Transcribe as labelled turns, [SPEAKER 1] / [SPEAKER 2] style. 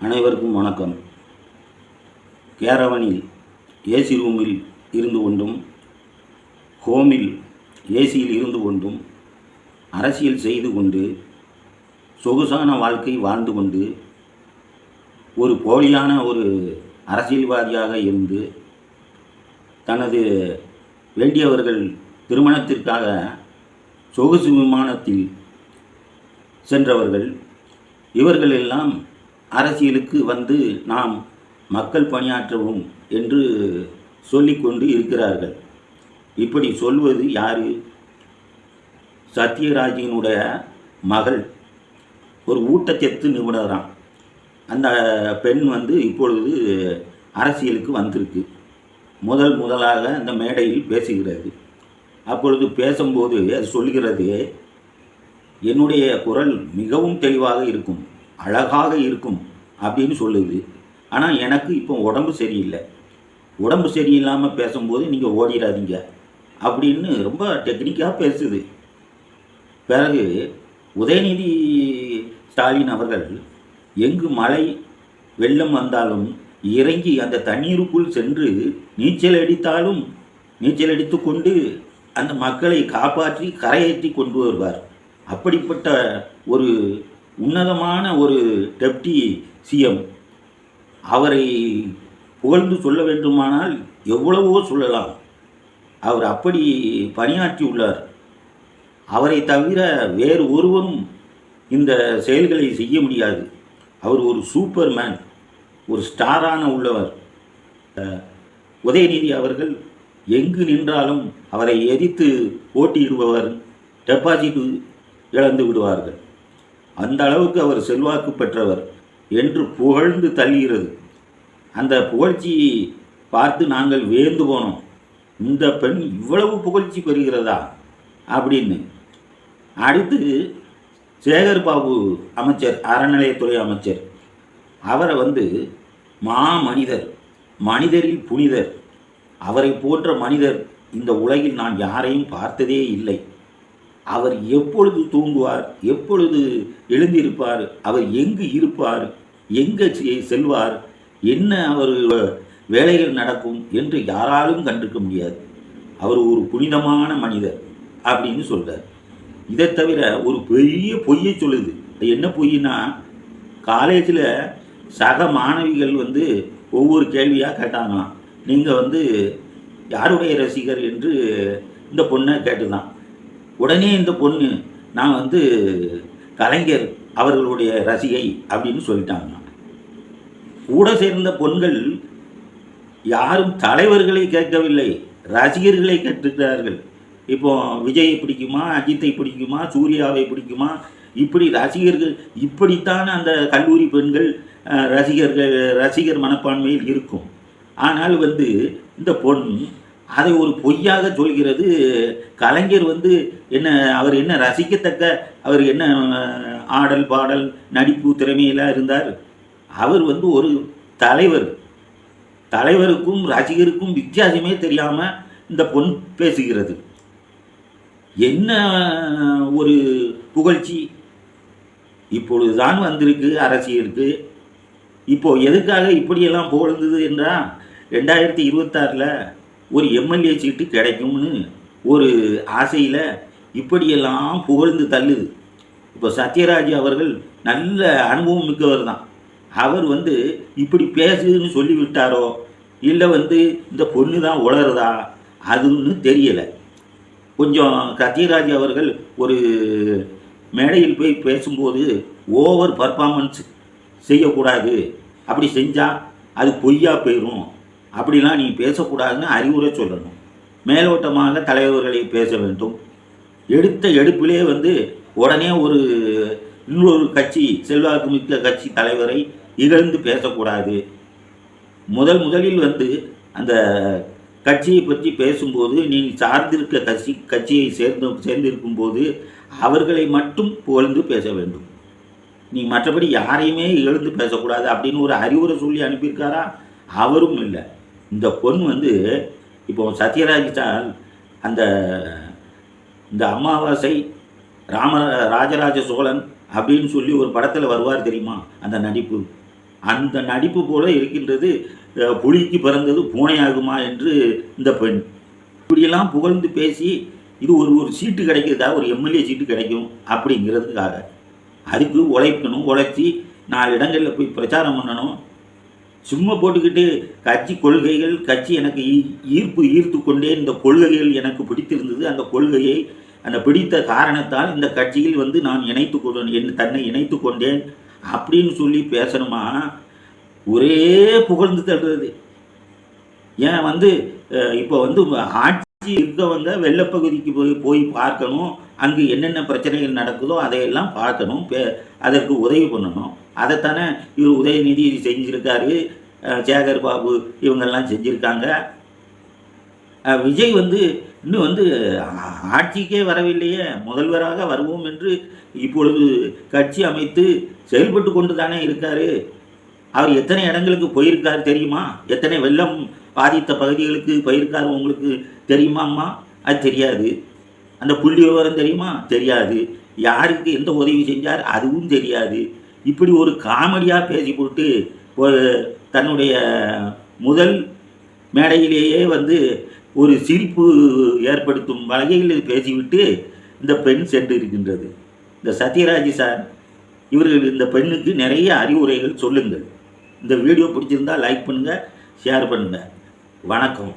[SPEAKER 1] அனைவருக்கும் வணக்கம். கேரவனில் ஏசி ரூமில் இருந்து கொண்டும் ஹோமில் ஏசியில் இருந்து கொண்டும் அரசியல் செய்து கொண்டு சொகுசான வாழ்க்கை வாழ்ந்து கொண்டு ஒரு போலியான ஒரு அரசியல்வாதியாக இருந்து தனது வேண்டியவர்கள் திருமணத்திற்காக சொகுசு விமானத்தில் சென்றவர்கள் இவர்கள் எல்லாம் அரசியலுக்கு வந்து நாம் மக்கள் பணியாற்றவும் என்று சொல்லிக்கொண்டு இருக்கிறார்கள். இப்படி சொல்வது யார்? சத்யராஜினுடைய மகள். ஒரு ஊட்டச்சத்து நிபுணராம். அந்த பெண் வந்து இப்பொழுது அரசியலுக்கு வந்திருக்கு. முதல் முதலாக அந்த மேடையில் பேசுகிறது. அப்பொழுது பேசும்போது அது சொல்கிறது என்னுடைய குரல் மிகவும் தெளிவாக இருக்கும். அழகாக இருக்கும் அப்படின்னு சொல்லுது. ஆனால் எனக்கு இப்போ உடம்பு சரியில்லை. உடம்பு சரியில்லாமல் பேசும்போது நீங்கள் ஓடிடாதீங்க அப்படின்னு ரொம்ப டெக்னிக்காக பேசுது. பிறகு உதயநிதி ஸ்டாலின் அவர்கள் எங்கு மழை வெள்ளம் வந்தாலும் இறங்கி அந்த தண்ணீருக்குள் சென்று நீச்சல் அடித்தாலும் நீச்சல் அடித்து கொண்டு அந்த மக்களை காப்பாற்றி கரையேற்றி கொண்டு வருவார். அப்படிப்பட்ட ஒரு உன்னதமான ஒரு டெப்டி சிஎம். அவரை புகழ்ந்து சொல்ல வேண்டுமானால் எவ்வளவோ சொல்லலாம். அவர் அப்படி பணியாற்றி உள்ளார். அவரை தவிர வேறு ஒருவரும் இந்த செயல்களை செய்ய முடியாது. அவர் ஒரு சூப்பர் மேன் ஒரு ஸ்டாரான உள்ளவர். உதயநிதி அவர்கள் எங்கு நின்றாலும் அவரை எதிர்த்து போட்டியிடுபவர் டெபாசிட் இழந்து விடுவார்கள். அந்த அளவுக்கு அவர் செல்வாக்கு பெற்றவர் என்று புகழ்ந்து தள்ளுகிறது அந்த புகழ்ச்சியை பார்த்து நாங்கள் வியந்து போனோம். இந்த பெண் இவ்வளவு புகழ்ச்சி பெறுகிறதா? அப்படின்னு. அடுத்து சேகர் பாபு அமைச்சர் அறநிலையத்துறை அமைச்சர். அவரை வந்து மாமனிதர் மனிதரில் புனிதர். அவரை போன்ற மனிதர் இந்த உலகில் நான் யாரையும் பார்த்ததே இல்லை. அவர் எப்பொழுது தூங்குவார் எப்பொழுது எழுந்திருப்பார் அவர் எங்கு இருப்பார் எங்கே செல்வார் என்ன அவர் வேலைகள் நடக்கும் என்று யாராலும் கண்டிருக்க முடியாது. அவர் ஒரு புனிதமான மனிதர் அப்படின்னு சொல்கிறார் இதை தவிர ஒரு பெரிய பொய்யை சொல்லுது. என்ன பொய்னா காலேஜில் சக மாணவிகள் வந்து ஒவ்வொரு கேள்வியாக கேட்டாங்களாம். நீங்கள் வந்து யாருடைய ரசிகர் என்று இந்த பொண்ணை கேட்டுதான். உடனே இந்த பொண்ணு நான் வந்து கலைஞர் அவர்களுடைய ரசிகை அப்படின்னு சொல்லிட்டாங்க. கூட சேர்ந்த பொண்கள் யாரும் தலைவர்களை கேட்கவில்லை ரசிகர்களை கேட்டிருக்கிறார்கள். இப்போ விஜயை பிடிக்குமா அஜித்தை பிடிக்குமா சூர்யாவை பிடிக்குமா? இப்படி ரசிகர்கள் இப்படித்தான் அந்த கல்லூரி பெண்கள் ரசிகர்கள் ரசிகர் மனப்பான்மையில் இருக்கும். ஆனால் வந்து இந்த பொண் அதை ஒரு பொய்யாக சொல்கிறது. கலைஞர் வந்து என்ன அவர் என்ன ரசிக்கத்தக்க அவர் என்ன ஆடல் பாடல் நடிப்பு திறமையெல்லாம் இருந்தார்? அவர் வந்து ஒரு தலைவர். தலைவருக்கும் ரசிகருக்கும் வித்தியாசமே தெரியாமல் இந்த பொன் பேசுகிறது. என்ன ஒரு புகழ்ச்சி? இப்பொழுதுதான் வந்திருக்கு அரசியலுக்கு. இப்போ எதுக்காக இப்படியெல்லாம் புகழ்ந்தது என்றால் ரெண்டாயிரத்தி இருபத்தாறில் ஒரு எம்எல்ஏ சீட்டு கிடைக்கும்னு ஒரு ஆசையில் இப்படியெல்லாம் புகழ்ந்து தள்ளுது. இப்போ சத்யராஜ் அவர்கள் நல்ல அனுபவம் மிக்கவர் தான். அவர் வந்து இப்படி பேசுதுன்னு சொல்லி விட்டாரோ இல்லை வந்து இந்த பொண்ணு தான் உளருதா அதுன்னு தெரியலை. கொஞ்சம் சத்யராஜ் அவர்கள் ஒரு மேடையில் போய் பேசும்போது ஓவர் பர்ஃபார்மன்ஸ் செய்யக்கூடாது. அப்படி செஞ்சால் அது பொய்யா போயிடும் அப்படிலாம் நீ பேசக்கூடாதுன்னு அறிவுரை சொல்லணும். மேலோட்டமாக தலைவர்களை பேச வேண்டும். எடுத்த எடுப்பிலே வந்து உடனே ஒரு இன்னொரு கட்சி செல்வாக்கு மிக்க கட்சி தலைவரை இகழ்ந்து பேசக்கூடாது. முதல் முதலில் வந்து அந்த கட்சியை பற்றி பேசும்போது நீ சார்ந்திருக்க கட்சி கட்சியை சேர்ந்து சேர்ந்திருக்கும் போது அவர்களை மட்டும் புகழ்ந்து பேச வேண்டும். நீ மற்றபடி யாரையுமே இகழ்ந்து பேசக்கூடாது அப்படின்னு ஒரு அறிவுரை சொல்லி அனுப்பியிருக்காரா? அவரும் இல்லை. இந்த பொண் வந்து இப்போ சத்யராஜ் சார் அந்த இந்த அமாவாசை ராம ராஜராஜ சோழன் அப்படின்னு சொல்லி ஒரு படத்தில் வருவார் தெரியுமா? அந்த நடிப்பு. அந்த நடிப்பு போல இருக்கின்றது புலிக்கு பிறந்தது பூனையாகுமா என்று இந்த பெண். இப்படியெல்லாம் புகழ்ந்து பேசி இது ஒரு ஒரு சீட்டு கிடைக்கிறதா? ஒரு எம்எல்ஏ சீட்டு கிடைக்கும் அப்படிங்கிறதுக்காக. அதுக்கு உழைக்கணும். உழைச்சி நாலு இடங்களில் போய் பிரச்சாரம் பண்ணணும். சும்மா போட்டுக்கிட்டு கட்சி கொள்கைகள் கட்சி எனக்கு ஈ- ஈர்ப்பு ஈர்த்து கொண்டே இந்த கொள்கைகள் எனக்கு பிடித்திருந்தது. அந்த கொள்கையை அந்த பிடித்த காரணத்தால் இந்த கட்சியில் வந்து நான் இணைத்து கொண்டேன் என் தன்னை இணைத்து கொண்டேன் அப்படின்னு சொல்லி பேசணுமா? ஒரே புகழ்ந்து தள்ளுறது. ஏன் வந்து இப்போ வந்து ஆட்சி இருக்கவங்க வெள்ளப்பகுதிக்கு போய் போய் பார்க்கணும். அங்கு என்னென்ன பிரச்சனைகள் நடக்குதோ அதையெல்லாம் பார்க்கணும். பே- அதற்கு உதவி பண்ணணும். அதைத்தானே இவர் உதயநிதி செஞ்சுருக்காரு. சேகர் பாபு இவங்கெல்லாம் செஞ்சுருக்காங்க. விஜய் வந்து இன்னும் வந்து ஆட்சிக்கே வரவில்லையே. முதல்வராக வருவோம் என்று இப்பொழுது கட்சி அமைத்து செயல்பட்டு கொண்டு தானே இருக்கார். அவர் எத்தனை இடங்களுக்கு போயிருக்காரு தெரியுமா? எத்தனை வெள்ளம் பாதித்த பகுதிகளுக்கு போயிருக்காரு உங்களுக்கு தெரியுமாம்மா? அது தெரியாது. அந்த புள்ளி விவரம் தெரியுமா? தெரியாது. யாருக்கு எந்த உதவி செஞ்சார்? அதுவும் தெரியாது. இப்படி ஒரு காமெடியாக பேசி போட்டு ஒரு தன்னுடைய முதல் மேடையிலேயே வந்து ஒரு சிரிப்பு ஏற்படுத்தும் வகையில் பேசிவிட்டு இந்த பெண் சென்று இருக்கின்றது. இந்த சத்யராஜ் சார் இவர்கள் இந்த பெண்ணுக்கு நிறைய அறிவுரைகள் சொல்லுங்கள். இந்த வீடியோ பிடிச்சிருந்தா லைக் பண்ணுங்கள் ஷேர் பண்ணுங்கள் வணக்கம்.